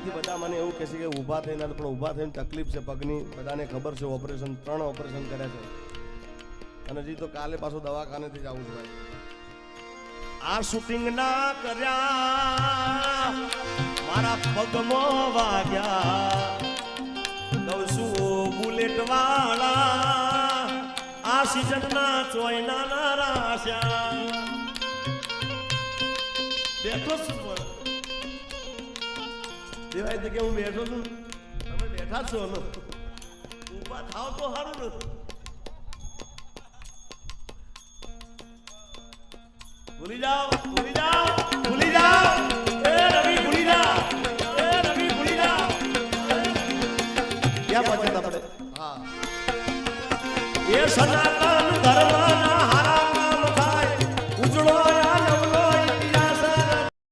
થઈને પણ ઊભા થઈને તકલીફ છે પગની. બધાને ખબર છે, ઓપરેશન, ત્રણ ઓપરેશન કર્યા છે. અને હજી તો કાલે પાછું દવાખાનેથી જ આવું છું ભાઈ. આ શૂટિંગ ના કર્યા, મારા પગમો વાગ્યા. કહું છું બુલેટ વાળા, આ સિઝન ના ચોયના ના રાશ્યા બેઠો છું દેવાય તો કે હું બેઠો છું. તમે બેઠા છો ને ઊભા થાવ તો સારું ને. ભૂલી જાઓ ભૂલી જાઓ ભૂલી જાઓ. એ રવિ, ભૂલી જાઓ. એ રવિ, ભૂલી જાઓ. ક્યાં પહોંચ્યા આપણે? હા. એ સનાતન